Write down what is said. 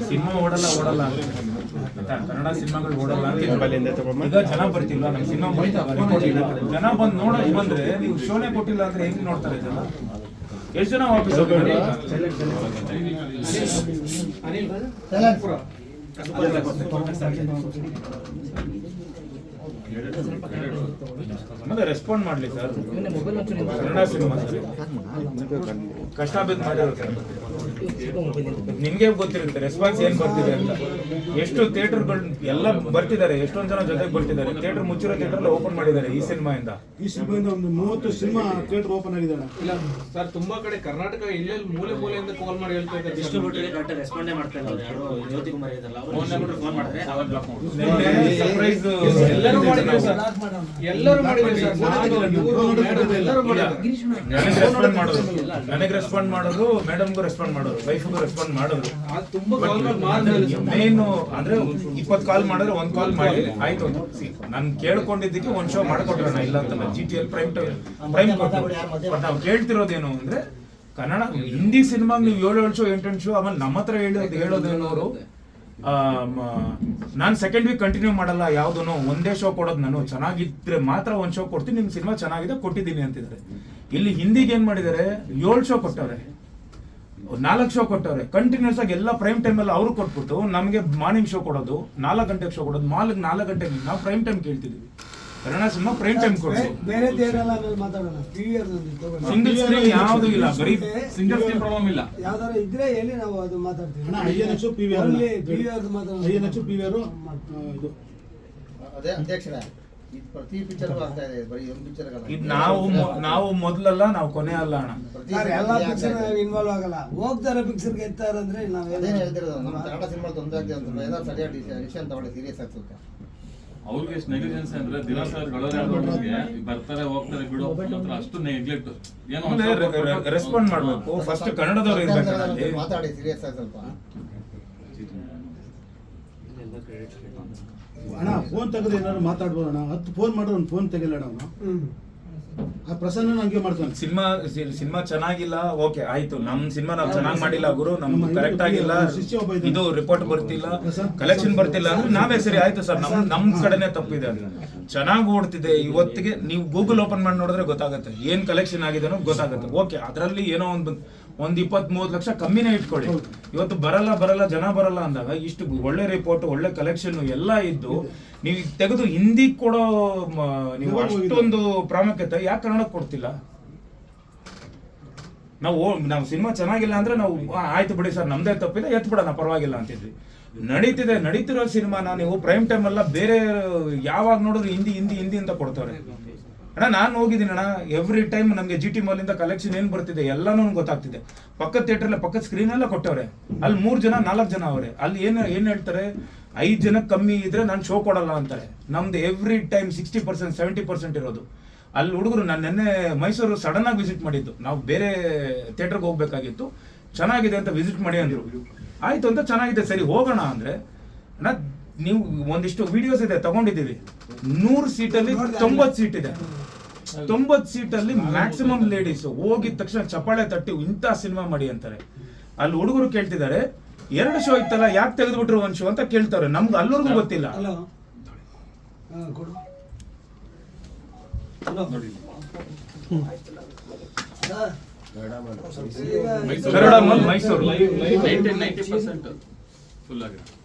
Cinema ಓಡಲ್ಲ ಓಡಲ್ಲ ಅಂತ. ಕನ್ನಡ ಸಿನಿಮಾಗಳು ಓಡಲ್ಲ. ಈಗ ಜನ ಬರ್ತಿಲ್ವಾ? ನಮ್ಮ ಸಿನಿಮಾ ಜನ ಬಂದು ನೋಡ ಬಂದ್ರೆ ನೀವು ಶೋನೆ ಕೊಟ್ಟಿಲ್ಲ ಅಂದ್ರೆ ಹೆಂಗ್ ನೋಡ್ತಾರೆ ಜನ? ಎಷ್ಟು ಜನ ವಾಪಸ್ ಮತ್ತೆ ರೆಸ್ಪಾಂಡ್ ಮಾಡ್ಲಿ ಸರ್. ಕನ್ನಡ ಸಿನಿಮಾ ಕಷ್ಟ ಬಿದ್ದು ಮಾಡಿರೋ ಸರ್ ನಿಮ್ಗೆ ಗೊತ್ತಿರುತ್ತೆ ರೆಸ್ಪಾನ್ಸ್ ಏನ್ ಬರ್ತಿದೆ ಅಂತ. ಎಷ್ಟು ಥಿಯೇಟರ್ಗಳು ಎಲ್ಲ ಬರ್ತಿದ್ದಾರೆ ಎಷ್ಟೊಂದ್ ಜನ ಜೊತೆಗೆ ಬರ್ತಿದ್ದಾರೆ ಥಿಯೇಟರ್ ಮುಚ್ಚಿರೋ ಥಿಯೇಟರ್ ಓಪನ್ ಮಾಡಿದ್ದಾರೆ ಈ ಸಿನಿಮಾಯಿಂದ. ಈ ಸಿನಿಮಾಯಿಂದ ಒಂದು ಮೂವತ್ತು ಸಿನಿಮಾ ಥಿಯೇಟರ್ ಓಪನ್ ಆಗಿದೆ ಇಲ್ಲ ಸರ್ ತುಂಬಾ ಕಡೆ ಕರ್ನಾಟಕ ಇಲ್ಲೇ ಮೂಲೆ ಮೂಲೆಯಿಂದ ಕಾಲ್ ಮಾಡಿ ಹೇಳ್ತಾ ಇದ್ದಾರೆ. ಸರ್. ಡಿಸ್ಟ್ರಿಬ್ಯೂಟರ್ ಕರೆಕ್ಟ್ ರೆಸ್ಪಾಂಡೇ ಮಾಡ್ತಾ ಇಲ್ಲ ಅವ್ರು ಯಾರು ಜ್ಯೋತಿ ಕುಮಾರ್ ಇದ್ದಾರಲ್ಲ ಫೋನ್ ಡಿಸ್ಟ್ರಿಬ್ಯೂಟರ್ ಫೋನ್ ಮಾಡಿದ್ರೆ ಅವರ್ ಬ್ಲಾಕ್ ಮಾಡ್ತಾರೆ ಸರ್ಪ್ರೈಸ್ ಎಲ್ಲರೂ ಮಾಡಿದ್ರು ಸರ್. ಎಲ್ಲರೂ ಮಾಡಿದ್ರು ಸರ್. ಮೇಡಮ್ ಎಲ್ಲರೂ ಮಾಡಿದ್ರು ನನಗೆ ರೆಸ್ಪಾಂಡ್ ಮಾಡೋದು. ನನಗೆ ರೆಸ್ಪಾಂಡ್ ಮಾಡೋದು ಮೇಡಮ್ಗೂ ರೆಸ್ಪಾಂಡ್ ಮಾಡೋದು. ವೈಫ್ಗೂ ರೆಸ್ಪಾಂಡ್ ಮಾಡೋದು ರೆಸ್ಪಾಂಡ್ ತುಂಬಾ ಕಾಲ್ ಮಾಡಿ ಮಾಡಿದ್ರು ಸರ್ ಮೇನ್ ಅಂದ್ರೆ ಇಪ್ಪತ್ ಕಾಲ್ ಮಾಡಿದ್ರೆ ಒಂದ್ ಕಾಲ್ ಮಾಡಿ ಆಯ್ತು. ನಾನು ಕೇಳ್ಕೊಂಡಿದ್ದಕ್ಕೆ ಒಂದ್ ಶೋ ಮಾಡ್ಕೊಟ್ರಣ ಇಲ್ಲ ಅಂತಲ್ಲ G T L prime prime but ನಾವು ಕೇಳ್ತಿರೋದೇನು ಅಂದ್ರೆ ಕನ್ನಡ ಹಿಂದಿ ಸಿನಿಮಾಗ್ ನೀವು ಏಳು ಏಳು ಶೋ ಎಂಟೆಂಟು ಶೋ ಆಮೇಲೆ ನಮ್ಮ ಹತ್ರ ಹೇಳೋದು ಹೇಳೋದೇನು ಅವರು ನಾನು ಸೆಕೆಂಡ್ ವೀಕ್ ಕಂಟಿನ್ಯೂ ಮಾಡಲ್ಲ ಯಾವ್ದೋ ಒಂದೇ ಶೋ ಕೊಡೋದು ನಾನು. ಚೆನ್ನಾಗಿದ್ರೆ ಮಾತ್ರ ಒಂದ್ ಶೋ ಕೊಡ್ತೀನಿ ನಿಮ್ ಸಿನಿಮಾ ಚೆನ್ನಾಗಿದೆ ಕೊಟ್ಟಿದ್ದೀನಿ ಅಂತಿದ್ದಾರೆ. ಇಲ್ಲಿ ಹಿಂದಿಗೆ ಏನ್ ಮಾಡಿದ್ದಾರೆ? ಏಳು ಶೋ ಕೊಟ್ಟವ್ರೆ. ನಾಲ್ಕು ಶೋ ಕೊಟ್ಟವ್ರೆ. ಕಂಟಿನ್ಯೂಸ್ ಆಗಿ ಎಲ್ಲ ಪ್ರೈಮ್ ಟೈಮ್ ಅಲ್ಲಿ ಅವರು ಕೊಟ್ಬಿಟ್ಟು ನಮಗೆ ಮಾರ್ನಿಂಗ್ ಶೋ ಕೊಡೋದು ನಾಲ್ಕು ಗಂಟೆಗೆ ಶೋ ಕೊಡೋದು ಮಾಲ್ ನಾಲ್ಕು ಗಂಟೆಗೆ ನಾವು ಪ್ರೈಮ್ ಟೈಮ್ ಕೇಳ್ತಿದ್ವಿ. ಕನ್ನಡ ಸಿನಿಮಾ ಪ್ರೈಮ್ ಟೈಮ್ ಕೊಡ್ತೀವಿ ಬೇರೆ ಮಾತಾಡೋಣ. ಪಿ ಸಿಂಗಲ್ ಸ್ಕ್ರೀನ್ ಯಾವುದು ಇಲ್ಲ ಬರೀ ಸಿಂಗಲ್ ಸ್ಕ್ರೀನ್ ಪ್ರಾಬ್ಲಮ್ ಇಲ್ಲ. ಯಾವ್ದಾರ ಇದ್ರೆ ಹೇಳಿ ನಾವು ಅದು ಮಾತಾಡ್ತೀವಿ? ಅಣ್ಣ I N H P V R. I N H P V R ಇದು. ಅದೇ ಅಧ್ಯಕ್ಷರೇ. ಇದು ಪ್ರತಿ ಪಿಕ್ಚರ್ ಆಗ್ತಾ ಇದೆ ಬರೀ ಒಂದು ಪಿಕ್ಚರ್ ಇದು ನಾವು ಮೊ- ನಾವು ಮೊದಲಲ್ಲ ನಾವು ಕೊನೆ ಅಲ್ಲ ಅಣ್ಣ. ಸರ್ ಎಲ್ಲಾ ಪಿಕ್ಚರ್ ಇನ್ವಾಲ್ವ್ ಆಗಲ್ಲ. ಹೋಗ್ತಾರೆ ಪಿಕ್ಚರ್ ಗೆತ್ತಾರಂದ್ರೆ ಅದೇನು ನಾವೇನು ಹೇಳ್ತಿರೋದು? ನಮ್ಮ ಕನ್ನಡ ಸಿನಿಮಾ ತೊಂದರೆ ಆಗ್ತಿದೆ ಅಂತ ಏನಾದ್ರು ಸರಿಯಾಗಿ ಡಿಸಿಷನ್ ತಗೊಳ್ಳಿ ಸೀರಿಯಸ್ ಆಗಿ ಸ್ವಲ್ಪ. ಅವ್ರಿಗೆ ಎಷ್ಟು ನೆಗ್ಲಿಜೆನ್ಸ್ ಅಂದ್ರೆ ದಿನ ಸರ್ ಬರ್ತಾರೆ ಹೋಗ್ತಾರೆ ಬಿಡು ಅನ್ನೋ ಅಷ್ಟು ನೆಗ್ಲೆಕ್ಟ್ ಏನೋ ಒಂದ್ ಸ್ವಲ್ಪ ರೆಸ್ಪಾಂಡ್ ಮಾಡ್ಬೇಕು. ಫಸ್ಟ್ ಕನ್ನಡದವ್ರು ಇರ್ಬೇಕು ಅಲ್ಲಿ. ಮಾತಾಡಿ ಸೀರಿಯಸ್ ಆಗಿ ಸ್ವಲ್ಪ. ಅಣ್ಣ ಫೋನ್ ತೆಗೆದು ಏನಾದ್ರು ಮಾತಾಡ್ಬೋದು ಅಣ್ಣ ಹತ್ತು ಫೋನ್ ಮಾಡಿದ್ರೆ ಒಂದು ಫೋನ್ ತೆಗಿಲ್ಲ ಅಣ್ಣ ಅವನು ಆ ಪ್ರಸನ್ನ ಹಂಗೆ ಮಾಡ್ತಾನೆ. ಸಿನಿಮಾ ಸಿನಿಮಾ ಚೆನ್ನಾಗಿಲ್ಲ. ಓಕೆ ಆಯ್ತು. ನಮ್ ಸಿನಿಮಾ ನಾವು ಚೆನ್ನಾಗಿ ಮಾಡಿಲ್ಲ ಗುರು. ನಮ್ಗೆ ಕರೆಕ್ಟ್ ಆಗಿಲ್ಲ. ಇದು ರಿಪೋರ್ಟ್ ಬರ್ತಿಲ್ಲ. ಕಲೆಕ್ಷನ್ ಬರ್ತಿಲ್ಲ ಅಂದ್ರೆ ನಾವೇ ಸರಿ. ಆಯ್ತು ಸರ್. ನಮ್ ನಮ್ ಕಡೆನೆ ತಪ್ಪಿದೆ ಅದು. ಚೆನ್ನಾಗಿ ಓಡ್ತಿದೆ. ಇವತ್ತಿಗೆ ನೀವು ಗೂಗಲ್ ಓಪನ್ ಮಾಡಿ ನೋಡಿದ್ರೆ ಗೊತ್ತಾಗುತ್ತೆ. ಏನ್ ಕಲೆಕ್ಷನ್ ಆಗಿದೆ ಅನ್ನೋದು ಗೊತ್ತಾಗುತ್ತೆ. ಓಕೆ ಅದರಲ್ಲಿ ಏನೋ ಒಂದು ಒಂದ್ ಇಪ್ಪತ್ ಮೂವತ್ ಲಕ್ಷ ಕಮ್ಮಿನೇ ಇಟ್ಕೊಳ್ಳಿ. ಇವತ್ತು ಬರಲ್ಲ ಬರಲ್ಲ ಜನ ಬರಲ್ಲ ಅಂದಾಗ ಇಷ್ಟು ಒಳ್ಳೆ ರಿಪೋರ್ಟ್ ಒಳ್ಳೆ ಕಲೆಕ್ಷನ್ ಎಲ್ಲ ಇದ್ದು ನೀವು ತೆಗೆದು ಹಿಂದಿ ಕೊಡೋ ನೀವು ಅಷ್ಟೊಂದು ಪ್ರಾಮುಖ್ಯತೆ ಯಾಕೆ ಕನ್ನಡಕ್ಕೆ ಕೊಡ್ತಿಲ್ಲ? ನಾವು ನಾವು ಸಿನಿಮಾ ಚೆನ್ನಾಗಿಲ್ಲ ಅಂದ್ರೆ ನಾವು ಆಯ್ತು ಬಿಡಿ ಸರ್ ನಮ್ದೇ ತಪ್ಪಿದೆ ಎತ್ ಬಿಡೋಣ ಪರವಾಗಿಲ್ಲ ಅಂತಿದ್ವಿ. ನಡೀತಿದೆ ನಡೀತಿರೋ ಸಿನಿಮಾನ ನೀವು ಪ್ರೈಮ್ ಟೈಮ್ ಎಲ್ಲ ಬೇರೆ ಯಾವಾಗ ನೋಡಿದ್ರು ಹಿಂದಿ ಹಿಂದಿ ಹಿಂದಿ ಅಂತ ಕೊಡ್ತಾರೆ. ಅಣ್ಣ, ನಾನು ಹೋಗಿದ್ದೀನಿ ಅಣ್ಣ. ಎವ್ರಿ ಟೈಮ್ ನಮಗೆ ಜಿ ಟಿ ಮಾಲಿಂದ ಕಲೆಕ್ಷನ್ ಏನು ಬರ್ತಿದೆ, ಎಲ್ಲಾನು ಗೊತ್ತಾಗ್ತಿದೆ. ಪಕ್ಕದ ಥಿಯೇಟರ್ ಪಕ್ಕದ ಸ್ಕ್ರೀನ್ ಎಲ್ಲ ಕೊಟ್ಟವ್ರೆ. ಅಲ್ಲಿ ಮೂರು ಜನ, ನಾಲ್ಕು ಜನ ಅವರೇ. ಅಲ್ಲಿ ಏನು ಏನು ಹೇಳ್ತಾರೆ? ಐದು ಜನ ಕಮ್ಮಿ ಇದ್ರೆ ನಾನು ಶೋ ಕೊಡಲ್ಲ ಅಂತಾರೆ. ನಮ್ದು every time sixty percent seventy percent ಇರೋದು. ಅಲ್ಲಿ ಹುಡುಗರು ನಾನು ನಿನ್ನೆ ಮೈಸೂರು ಸಡನ್ ಆಗಿ ವಿಸಿಟ್ ಮಾಡಿದ್ದು. ನಾವು ಬೇರೆ ಥಿಯೇಟ್ರಿಗೆ ಹೋಗ್ಬೇಕಾಗಿತ್ತು. ಚೆನ್ನಾಗಿದೆ ಅಂತ ವಿಸಿಟ್ ಮಾಡಿ ಅಂದರು. ಆಯಿತು ಅಂತ ಚೆನ್ನಾಗಿದೆ. ಸರಿ, ಹೋಗೋಣ ಅಂದರೆ, ಅಣ್ಣ ನೀವು ಒಂದಿಷ್ಟು ವಿಡಿಯೋಸ್ ಇದೆ ತಗೊಂಡಿದ್ದೀವಿ. ನೂರು ಸೀಟಲ್ಲಿ ತೊಂಬತ್ತು ಸೀಟ್ ಇದೆ. ತೊಂಬತ್ತು ಸೀಟಲ್ಲಿ ಮ್ಯಾಕ್ಸಿಮಮ್ ಲೇಡೀಸ್ ಹೋಗಿದ ತಕ್ಷಣ ಚಪ್ಪಾಳೆ ತಟ್ಟಿ ಇಂಥ ಸಿನಿಮಾ ಮಾಡಿ ಅಂತಾರೆ. ಅಲ್ಲಿ ಹುಡುಗರು ಕೇಳ್ತಿದ್ದಾರೆ ಎರಡು ಶೋ ಇತ್ತಲ್ಲ ಯಾಕೆ ತೆಗೆದ್ಬಿಟ್ರು ಒಂದು ಶೋ ಅಂತ ಕೇಳ್ತಾರೆ. ನಮ್ಗೆ ಅಲ್ಲೂ ಗೊತ್ತಿಲ್ಲ. ಮೈಸೂರು. ಮೈಸೂರು ಫುಲ್ ಆಗಿದೆ. ಮೈಸೂರು